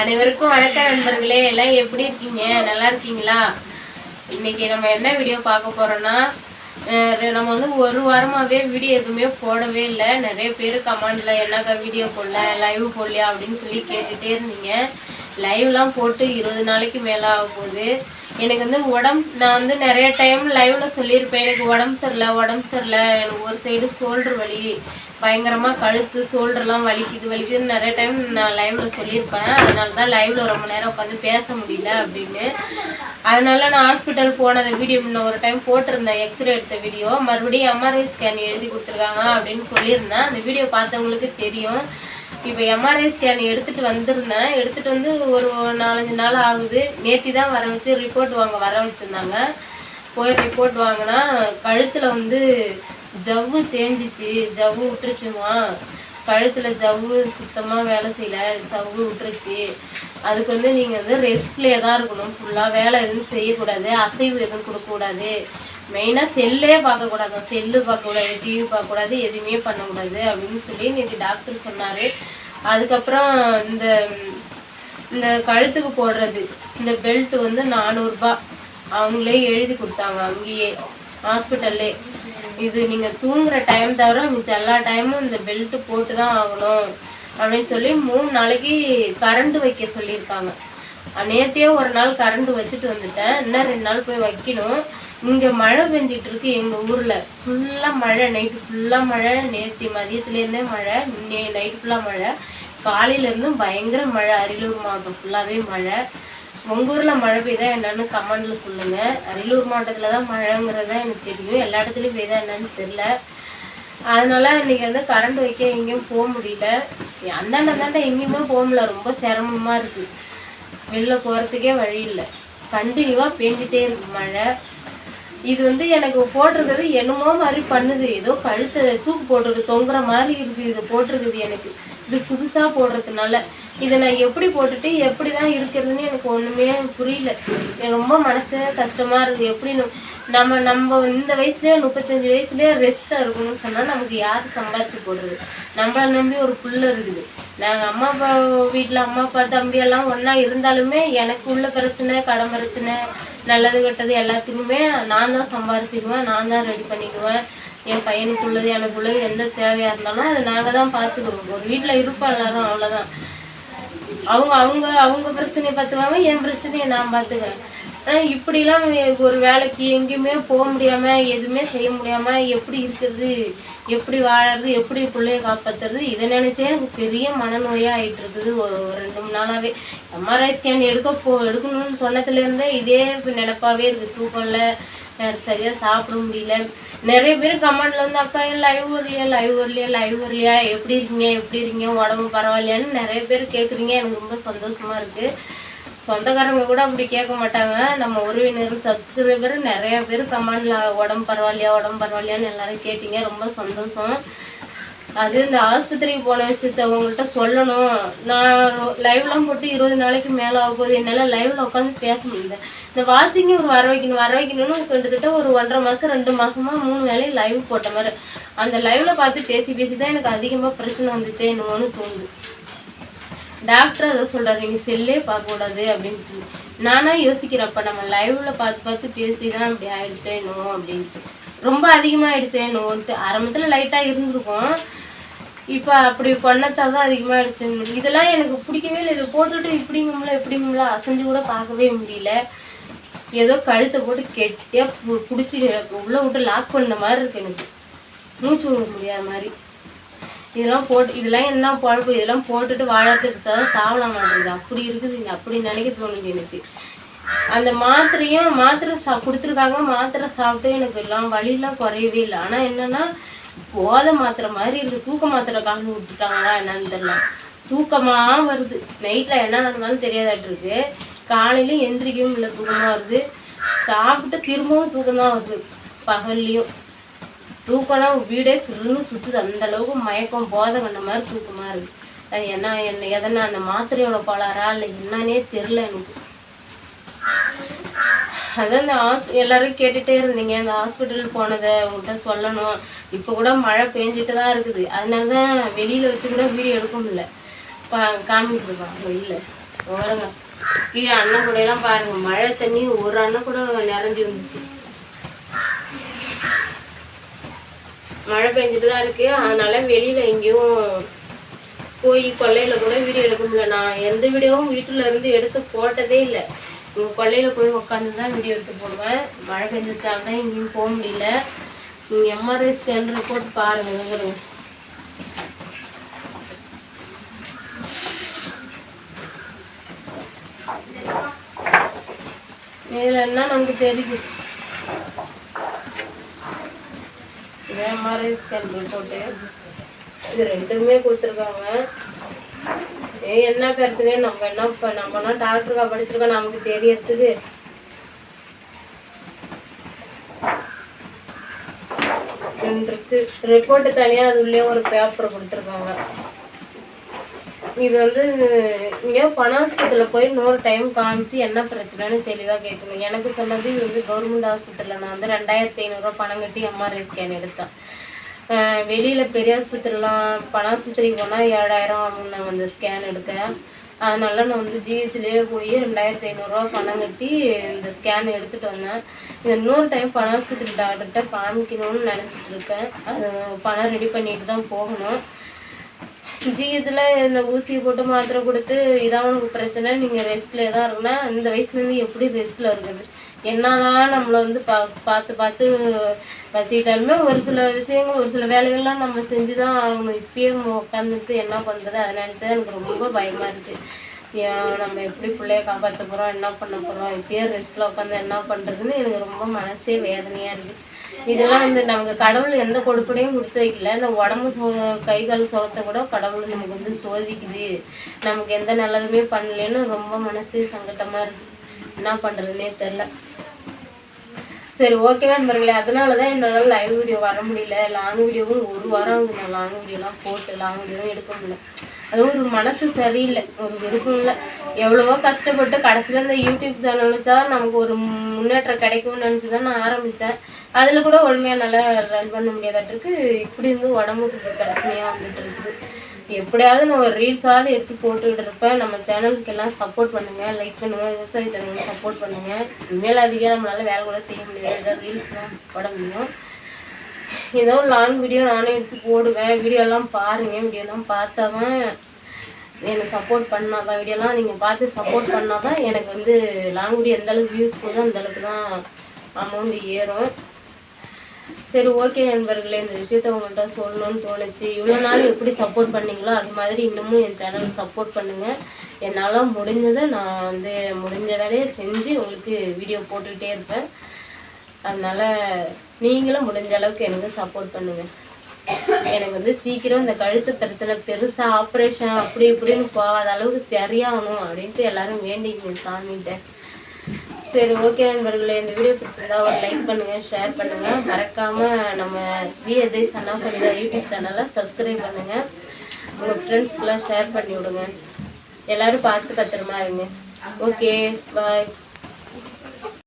அனைவருக்கும் வணக்கம் நண்பர்களே. எல்லாம் எப்படி இருக்கீங்க? நல்லா இருக்கீங்களா? இன்னைக்கு நம்ம என்ன வீடியோ பார்க்க போறோம்னா நம்ம வந்து ஒரு வாரமாவே வீடியோ எதுவுமே போடவே இல்லை. நிறைய பேர் கமெண்ட்ல என்னக்கா வீடியோ போடல? லைவ் போடலையா? அப்படின்னு சொல்லி கேட்டுட்டே இருந்தீங்க. லைவ்லாம் போட்டு இருபது நாளைக்கு மேலே ஆக போகுது. எனக்கு வந்து உடம்பு நான் வந்து நிறைய டைம் லைவ்ல சொல்லியிருப்பேன். எனக்கு உடம்பு சரியில்லை உடம்பு சரியில்லை. எனக்கு ஒரு சைடு ஷோல்டர் வலி. பயங்கரமா கழுத்து ஷோல்டர்லாம் வலிக்குது வலிக்குதுன்னு நிறைய டைம் நான் லைவ்ல சொல்லியிருப்பேன். அதனால தான் லைவ்ல ரொம்ப நேரம் உட்காந்து பேச முடியல அப்படின்னு. அதனால நான் ஹாஸ்பிட்டல் போனது வீடியோ முன்ன ஒரு டைம் போட்டிருந்தேன் எக்ஸ்ரே எடுத்த வீடியோ மறுபடியும் எம்ஆர்ஐ ஸ்கேன் எழுதி கொடுத்துருக்காங்க அப்படின்னு சொல்லியிருந்தேன். அந்த வீடியோ பார்த்தவங்களுக்கு தெரியும். இப்போ எம்ஆர்ஐ ஸ்கேன் எடுத்துகிட்டு வந்திருந்தேன். எடுத்துட்டு வந்து ஒரு நாலஞ்சு நாள் ஆகுது. நேத்தி தான் வர வச்சு ரிப்போர்ட் வாங்க வர வச்சுருந்தாங்க. போய் ரிப்போர்ட் வாங்கினா கழுத்தில் வந்து ஜவ்வு தேஞ்சிச்சு ஜவ்வு விட்டுருச்சுமா கழுத்துல ஜவ்வு சுத்தமா வேலை செய்யல ஜவ்வு விட்டுருச்சு அதுக்கு வந்து நீங்க வந்து ரெஸ்ட்லேயே தான் இருக்கணும். ஃபுல்லா வேலை எதுவும் செய்யக்கூடாது அசைவு எதுவும் கொடுக்கக்கூடாது. மெயினாக செல்லே பார்க்கக்கூடாது செல்லு பார்க்கக்கூடாது டிவி பார்க்கக்கூடாது எதுவுமே பண்ணக்கூடாது அப்படின்னு சொல்லி நேற்று டாக்டர் சொன்னார். அதுக்கப்புறம் இந்த இந்த கழுத்துக்கு போடுறது இந்த பெல்ட் வந்து நானூறுரூபா அவங்களே எழுதி கொடுத்தாங்க அங்கேயே. ஹாஸ்பிட்டல்லே. இது நீங்கள் தூங்குற டைம் தவிர மிச்சம் எல்லா டைமும் இந்த பெல்ட் போட்டு தான் ஆகணும். அப்படின்னு சொல்லி மூணு நாளைக்கு கரண்ட் வைக்க சொல்லியிருக்காங்க. நேத்தியே ஒரு நாள் கரண்ட் வச்சுட்டு வந்துட்டேன். இன்னும் ரெண்டு நாள் போய் வைக்கணும். இங்கே மழை பெஞ்சிட்டு இருக்கு எங்கள் ஊரில். ஃபுல்லாக மழை நைட்டு ஃபுல்லாக மழை. நேற்று மதியத்துலேருந்தே மழை நே நைட்டு ஃபுல்லாக மழை. காலையிலேருந்தும் பயங்கர மழை. அரியலூர் மாவட்டம் ஃபுல்லாகவே மழை. உங்கள் ஊரில் மழை பெய்தா என்னன்னு கமெண்டில் சொல்லுங்கள் அரியலூர் மாவட்டத்தில் தான் மழைங்கிறது தான் எனக்கு தெரியும். எல்லா இடத்துலையும் பெய்தா என்னன்னு தெரில அதனால் இன்னைக்கு வந்து கரண்ட் வைக்க எங்கேயும் போக முடியல. அந்தாண்ட அந்தாண்ட எங்கேயுமே போக முடியல. ரொம்ப சிரமமாக இருக்குது வெளில போகிறதுக்கே வழி இல்லை. கண்டினியூவாக பெஞ்சிட்டே இருக்குது மழை. இது வந்து எனக்கு போட்டிருக்கிறது என்னமோ மாதிரி பண்ணுது. ஏதோ கழுத்தை தூக்கு போட்டுருக்கு. தொங்குற மாதிரி இருக்குது. இது போட்டிருக்குது எனக்கு. இது புதுசாக போடுறதுனால. இதை நான் எப்படி போட்டுட்டு எப்படி தான் இருக்கிறதுன்னு எனக்கு ஒன்றுமே புரியல. ரொம்ப மனசு கஷ்டமாக இருக்குது எப்படி நம்ம நம்ம இந்த வயசுலேயே முப்பத்தஞ்சு வயசுலேயே ரெஸ்ட்டாக இருக்கணும்னு சொன்னால் நமக்கு யார் சம்பாதிச்சு போடுறது? நம்மளை நம்பி ஒரு புள்ள இருக்குது. நாங்கள் அம்மா அப்பா வீட்டில் அம்மா அப்பா தம்பி எல்லாம் ஒன்றா இருந்தாலுமே எனக்கு உள்ள பிரச்சனை கடன் பிரச்சனை நல்லது கெட்டது எல்லாத்துக்குமே நான் தான் சம்பாரிச்சிக்குவேன் நான் தான் ரெடி பண்ணிக்குவேன். என் பையனுக்கு உள்ளது எனக்கு உள்ளது எந்த தேவையாக இருந்தாலும் அதை நாங்கள் தான் பார்த்துக்குறோம். ஒரு வீட்டில் இருப்போம் எல்லாரும் அவ்வளோதான் அவங்க அவங்க அவங்க பிரச்சனையை பார்த்துவாங்க என் பிரச்சனையை நான் பார்த்துக்கிறேன். ஆனால் இப்படிலாம் ஒரு வேலைக்கு எங்கேயுமே போக முடியாமல் எதுவுமே செய்ய முடியாமல் எப்படி இருக்கிறது எப்படி வாழறது எப்படி பிள்ளைய காப்பாற்றுறது இதை நினச்சே எனக்கு பெரிய மனநோயாக ஆயிட்டு இருக்குது. ஒரு ரெண்டு மூணு நாளாகவே எம்ஆர்ஐ ஸ்கேன் எடுக்க போ எடுக்கணும்னு சொன்னதுலேருந்தே இதே நினப்பாவே இருக்குது தூக்கம் இல்லை. சரியாக சாப்பிட முடியல. நிறைய பேர் கமெண்ட்ல வந்து அக்கா லைவ் வரலையா? லைவ் வரலையா? லைவ் வரலையா? எப்படி இருக்கீங்க? எப்படி இருக்கீங்க? உடம்பு பரவாயில்லையான்னு நிறைய பேர் கேட்குறீங்க எனக்கு ரொம்ப சந்தோஷமா இருக்கு. சொந்தக்காரங்க கூட அப்படி கேட்க மாட்டாங்க. நம்ம உறவினர் சப்ஸ்கிரைபர் நிறைய பேர் கமெண்ட்ல உடம்பு பரவாயில்லையா? உடம்பு பரவாயில்லையான்னு எல்லாரும் கேட்டீங்க. ரொம்ப சந்தோஷம். அது இந்த ஆஸ்பத்திரிக்கு போன விஷயத்த உங்கள்கிட்ட சொல்லணும். நான் லைவ்லாம் போட்டு இருபது நாளைக்கு மேலே ஆக போகுது. என்னால் லைவ்ல உட்காந்து பேச முடியல. இந்த வாட்சிங்க ஒரு வர வைக்கணும் வர வைக்கணும்னு கிட்டத்தட்ட ஒரு ஒன்றரை மாதம் ரெண்டு மாசமா மூணு வேலையும் லைவ் போட்ட மாதிரி. அந்த லைவ்ல பார்த்து பேசி பேசி தான் எனக்கு அதிகமாக பிரச்சனை வந்துச்சே என்னமோன்னு தோணுது. டாக்டர் அதை சொல்றாரு நீங்க செல்லே பார்க்கக்கூடாது அப்படின்னு சொல்லி. நானா யோசிக்கிறப்ப நம்ம லைவ்ல பார்த்து பார்த்து பேசி தான் இப்படி ஆயிடுச்சே அப்படின்ட்டு. ரொம்ப அதிகமாயிடுச்சே ஆயிடுச்சேனோன்ட்டு ஆரம்பத்துல லைட்டா இருந்திருக்கும். இப்போ அப்படி பண்ணத்தான் தான் அதிகமாகிடுச்சு இதெல்லாம் எனக்கு பிடிக்கவே இல்லை. இதை போட்டுட்டு இப்படிங்கும்ல இப்படிங்கும்ல அசைஞ்சு கூட பார்க்கவே முடியல. ஏதோ கழுத்தை போட்டு கெட்டியாக பிடிச்சி உள்ள விட்டு லாக் பண்ண மாதிரி இருக்கு எனக்கு. மூச்சு விட முடியாத மாதிரி. இதெல்லாம் போட்டு இதெல்லாம் என்ன பழப்பு? இதெல்லாம் போட்டுட்டு வாழத்துக்கு தான் சாவலாம் மாட்டேங்குது. அப்படி இருக்குது. அப்படி நினைக்க தோணுது எனக்கு. அந்த மாத்திரையும் மாத்திரை சா கொடுத்துருக்காங்க. மாத்திரை சாப்பிட்டு எனக்கு எல்லாம் வலியெல்லாம் குறையவே இல்லை. ஆனால் என்னன்னா போதை மாத்திரை மாதிரி இருக்கு தூக்க மாத்திரை கலந்து விட்டுட்டாங்களா என்னன்னு தெரியல. தூக்கமா வருது. நைட்ல என்ன நடந்தாலும் தெரியாதாட்டு இருக்கு. காலையில எந்திரிக்கவும் இல்லை தூக்கமா வருது. சாப்பிட்டு திரும்பவும் தூக்கம் தான் வருது. பகல்லையும். தூக்கம்னா வீடே கிருன்னு சுத்துது. அந்த அளவுக்கு மயக்கம் போதை கண்ட மாதிரி தூக்கமா இருக்கு. அது என்ன என்ன எதனா அந்த மாத்திரையோட கோளாறா இல்லை என்னன்னே தெரில எனக்கு. அதான் இந்த ஹாஸ் எல்லாரும் கேட்டுட்டே இருந்தீங்க. இந்த ஹாஸ்பிட்டல் போனதை உங்கள்கிட்ட சொல்லணும். இப்போ கூட மழை பெஞ்சிட்டு தான் இருக்குது. அதனால தான் வெளியில் வச்சு கூட வீடியோ எடுக்க முடியல. பா காமிக்கிட்டு வெளியில் பாருங்க. கீழே அண்ணன் கூட எல்லாம் பாருங்க. மழை தண்ணி ஒரு அண்ணன் கூட நிறைஞ்சு வந்துச்சு மழை பெஞ்சிட்டு தான் இருக்கு. அதனால வெளியில எங்கேயும் போய் கொல்லையில கூட வீடியோ எடுக்க முடியல. நான் எந்த வீடியோவும் வீட்டுல இருந்து எடுத்து போட்டதே இல்லை. இங்க போய் உட்காந்து தான் வீடியோ எடுத்து போடுவேன். மழை பெஞ்சதுக்காக தான் எங்கேயும் போக முடியல. நீங்கள் எம்ஆர்ஐ ஸ்கேன் ரிப்போர்ட் பாருங்கள் இங்க என்ன நமக்கு தெரியுது? இது எம்ஆர்ஐ ஸ்கேன் ரிப்போர்ட்டு இது ரெண்டுமே கொடுத்துருக்காங்க. என்ன பிரச்சனை நம்ம என்ன இப்போ நம்மனா டாக்டருக்கா படிச்சிருக்கோம் நமக்கு தெரியறதுக்கு. இருக்கு ரிப்போர்ட் தனியா அது உள்ளே ஒரு பேப்பர் கொடுத்துருக்காங்க. இது வந்து இங்கே பணாஸ்பத்திரியில் போய் நூறு டைம் காமிச்சு என்ன பிரச்சனைன்னு தெளிவாக கேட்கணும். எனக்கு சொன்னது இது வந்து கவர்மெண்ட் ஹாஸ்பிட்டலில் நான் வந்து ரெண்டாயிரத்தி ஐநூறுரூவா பணம் கட்டி எம்ஆர்ஐ ஸ்கேன் எடுத்தேன். வெளியில் பெரிய ஆஸ்பத்திரிலாம் பணாஸ்பத்திரிக்கு போனால் ஏழாயிரம் ஆகும் நாங்கள் அந்த ஸ்கேன் எடுக்க அதனால நான் வந்து ஜிஹெச்லேயே போய் ரெண்டாயிரத்தி ஐநூறுரூவா பணம் கட்டி இந்த ஸ்கேன் எடுத்துகிட்டு வந்தேன். இந்த இன்னொரு டைம் பணாஸ்பத்திரி டாக்டர்கிட்ட காமிக்கணும்னு நினச்சிட்டு இருக்கேன். அது பணம் ரெடி பண்ணிட்டு தான் போகணும். ஜிஹெச்சில் இந்த ஊசியை போட்டு மாத்திரை கொடுத்து இதான் உனக்கு பிரச்சனை நீங்கள் ரெஸ்ட்லேயே தான் இருக்குன்னா இந்த வயசுலேருந்து எப்படி ரெஸ்ட்டில் இருக்குது? என்னதான் நம்மளை வந்து பா பார்த்து பார்த்து வச்சுக்கிட்டாலுமே ஒரு சில விஷயங்கள் ஒரு சில வேலைகள்லாம் நம்ம செஞ்சு தான் ஆகணும். இப்பயே உட்காந்துட்டு என்ன பண்ணுறது அதை நினச்சா எனக்கு ரொம்ப பயமாக இருக்குது நம்ம எப்படி பிள்ளைய காப்பாற்ற போகிறோம் என்ன பண்ண போகிறோம் இப்பயே ரெஸ்ட்டில் உட்காந்து என்ன பண்ணுறதுன்னு எனக்கு ரொம்ப மனசே வேதனையாக இருக்குது இதெல்லாம் வந்து நமக்கு கடவுள் எந்த கொடுப்பனையும் கொடுத்து வைக்கல. இந்த உடம்பு சோ கை கால் சுகத்தை கூட கடவுள் நமக்கு வந்து சோதிக்குது. நமக்கு எந்த நல்லதுமே பண்ணலன்னு ரொம்ப மனசு சங்கட்டமாக இருக்குது என்ன பண்ணுறதுனே தெரில சரி ஓகே நண்பர்களே. அதனால தான் என்னால் லைவ் வீடியோ வர முடியல. லாங் வீடியோவும் ஒரு வாரம் ஆகுது. நான் லாங் வீடியோலாம் போட்டு லாங் வீடியோவும் எடுக்க முடியல. அது ஒரு மனசு சரியில்லை. ஒரு விருப்பம் இல்லை. எவ்வளவோ கஷ்டப்பட்டு கடைசியில் இந்த யூடியூப் சேனல் வச்சா நமக்கு ஒரு முன்னேற்றம் கிடைக்கும்னு நினச்சி தான் நான் ஆரம்பித்தேன் அதில் கூட ஒழுங்காக நல்லா ரன் பண்ண முடியாதாட்டிருக்கு. இப்படி இருந்து உடம்புக்கு பிரச்சனையாக வந்துட்டு இருக்குது எப்படியாவது நான் ஒரு ரீல்ஸாவது எடுத்து போட்டுக்கிட்டு இருப்பேன். நம்ம சேனலுக்கு எல்லாம் சப்போர்ட் பண்ணுங்க. லைக் பண்ணுங்க. விவசாய சேனலுக்கு சப்போர்ட் பண்ணுங்க. இனிமேல் அதிகம் நம்மளால வேலை கூட செய்ய முடியாது. ஏதாவது ரீல்ஸ் தான் போட முடியும். ஏதோ லாங் வீடியோ நானே எடுத்து போடுவேன். வீடியோலாம் பாருங்க. வீடியோலாம் பார்த்தா தான் எனக்கு சப்போர்ட் பண்ணாதான். வீடியோலாம் நீங்கள் பார்த்து சப்போர்ட் பண்ணாதான் எனக்கு வந்து லாங் வீடியோ எந்த அளவுக்கு வியூஸ் போகுதோ அந்த அளவுக்கு தான் அமௌண்ட் ஏறும். சரி ஓகே நண்பர்களே இந்த விஷயத்த உங்கள்கிட்ட சொல்லணும்னு தோணுச்சு. இவ்வளோ நாள் எப்படி சப்போர்ட் பண்ணீங்களோ அது மாதிரி இன்னமும் என் சேனல் சப்போர்ட் பண்ணுங்கள் என்னால் முடிஞ்சதை நான் வந்து முடிஞ்ச வேலையை செஞ்சு உங்களுக்கு வீடியோ போட்டுக்கிட்டே இருப்பேன். அதனால் நீங்களும் முடிஞ்ச அளவுக்கு எனக்கு சப்போர்ட் பண்ணுங்கள் எனக்கு வந்து சீக்கிரம் இந்த கழுத்து பிரச்சனை பெருசாக ஆப்ரேஷன் அப்படி இப்படின்னு போகாத அளவுக்கு சரியாகணும் அப்படின்ட்டு எல்லாரும் வேண்டிக்கங்க சாமிகிட்ட. சரி ஓகே நண்பர்களே இந்த வீடியோ பிடிச்சிருந்தா ஒரு லைக் பண்ணுங்க ஷேர் பண்ணுங்க. மறக்காம நம்ம வி சன்னா பண்ணிதா யூடியூப் சேனலை சப்ஸ்கிரைப் பண்ணுங்க. உங்க ஃப்ரெண்ட்ஸ்க்கெல்லாம் ஷேர் பண்ணி விடுங்க. எல்லாரும் பார்த்து பத்திரமா இருங்க. Okay bye